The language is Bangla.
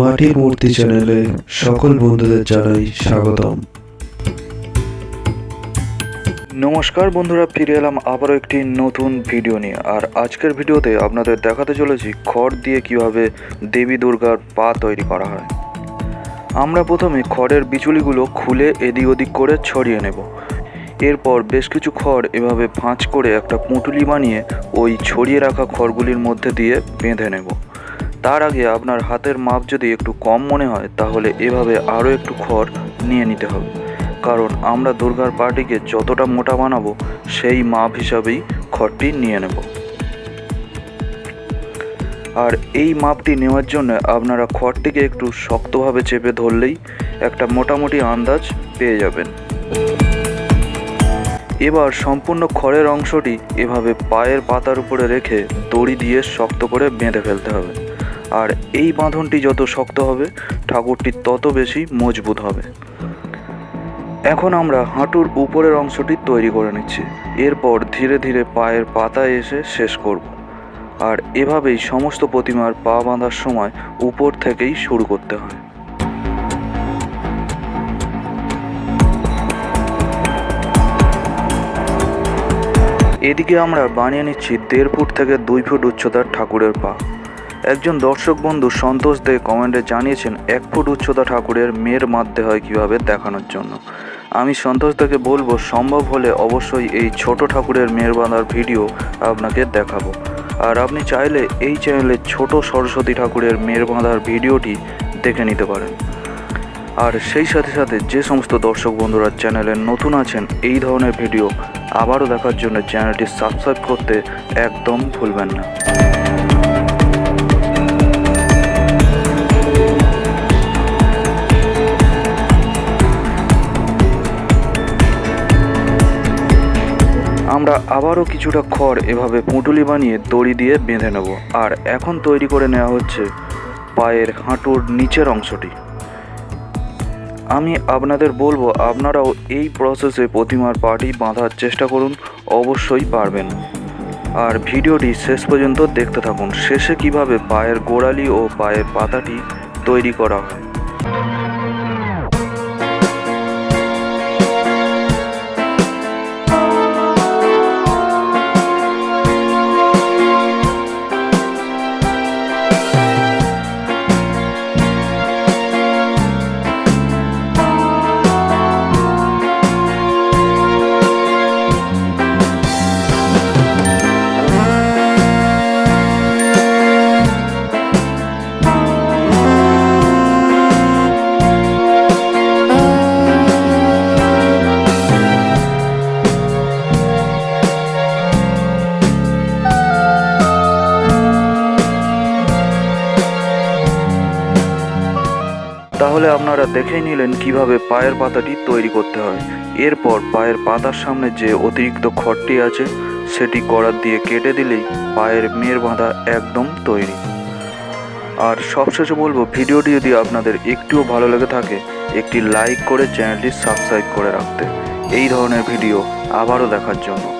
মাটির মূর্তি চ্যানেলে সকল বন্ধুদের জানাই স্বাগতম। নমস্কার বন্ধুরা, ফিরে এলাম আবারও একটি নতুন ভিডিও নিয়ে। আর আজকের ভিডিওতে আপনাদের দেখাতে চলেছি খড় দিয়ে কীভাবে দেবী দুর্গার পা তৈরি করা হয়। আমরা প্রথমে খড়ের বিচুলিগুলো খুলে এদিক ওদিক করে ছড়িয়ে নেব। এরপর বেশ কিছু খড় এভাবে ভাঁজ করে একটা পুঁটুলি বানিয়ে ওই ছড়িয়ে রাখা খড়গুলির মধ্যে দিয়ে বেঁধে নেব। তার আগে আপনার হাতের মাপ যদি একটু কম মনে হয়, তাহলে এভাবে আরও একটু খড় নিয়ে নিতে হবে। কারণ আমরা দুর্গার পাটিকে যতটা মোটা বানাবো, সেই মাপ হিসাবেই খড়টি নিয়ে নেব। আর এই মাপটি নেওয়ার জন্য আপনারা খড়টিকে একটু শক্তভাবে চেপে ধরলেই একটা মোটামুটি আন্দাজ পেয়ে যাবেন। এবার সম্পূর্ণ খড়ের অংশটি এভাবে পায়ের পাতার উপরে রেখে দড়ি দিয়ে শক্ত করে বেঁধে ফেলতে হবে। আর এই বাঁধনটি যত শক্ত হবে, ঠাকুরটি তত বেশি মজবুত হবে। এখন আমরা হাঁটুর উপরের অংশটি তৈরি করে নিচ্ছি। এরপর ধীরে ধীরে পায়ের পাতায় এসে শেষ করব। আর এভাবেই সমস্ত প্রতিমার পা বাঁধার সময় উপর থেকেই শুরু করতে হয়। এদিকে আমরা বানিয়ে নিচ্ছি দেড় ফুট থেকে দুই ফুট উচ্চতার ঠাকুরের পা। একজন দর্শক বন্ধু সন্তোষ দে কমেন্টে জানিয়েছেন, এক ফুট উচ্চতা ঠাকুরের মেয়ের মাধ্যে হয় কীভাবে দেখানোর জন্য? আমি সন্তোষ দাকে বলব, সম্ভব হলে অবশ্যই এই ছোট ঠাকুরের মেয়ের বাঁধার ভিডিও আপনাকে দেখাবো। আর আপনি চাইলে এই চ্যানেলে ছোট সরস্বতী ঠাকুরের মেয়ের বাঁধার ভিডিওটি দেখে নিতে পারেন। আর সেই সাথে সাথে যে সমস্ত দর্শক বন্ধুরা চ্যানেলে নতুন আছেন, এই ধরনের ভিডিও আবারও দেখার জন্য চ্যানেলটি সাবস্ক্রাইব করতে একদম ভুলবেন না। আমরা আবারও কিছুটা খড় এভাবে পুঁটুলি বানিয়ে দড়ি দিয়ে বেঁধে নেব। আর এখন তৈরি করে নেওয়া হচ্ছে পায়ের হাঁটুর নিচের অংশটি। আমি আপনাদের বলব, আপনারাও এই প্রসেসে প্রতিমার পাটি বাঁধার চেষ্টা করুন, অবশ্যই পারবেন। আর ভিডিওটি শেষ পর্যন্ত দেখতে থাকুন, শেষে কীভাবে পায়ের গোড়ালি ও পায়ের পাতাটি তৈরি করা হয়। তাহলে আপনারা দেখেই নিলেন কীভাবে পায়ের পাতাটি তৈরি করতে হয়। এরপর পায়ের পাতার সামনে যে অতিরিক্ত খড়টি আছে, সেটি করার দিয়ে কেটে দিলেই পায়ের মেয়ের বাঁধা একদম তৈরি। আর সবশেষে বলব, ভিডিওটি যদি আপনাদের একটুও ভালো লেগে থাকে, একটি লাইক করে চ্যানেলটি সাবস্ক্রাইব করে রাখতে। এই ধরনের ভিডিও আবারও দেখার জন্য।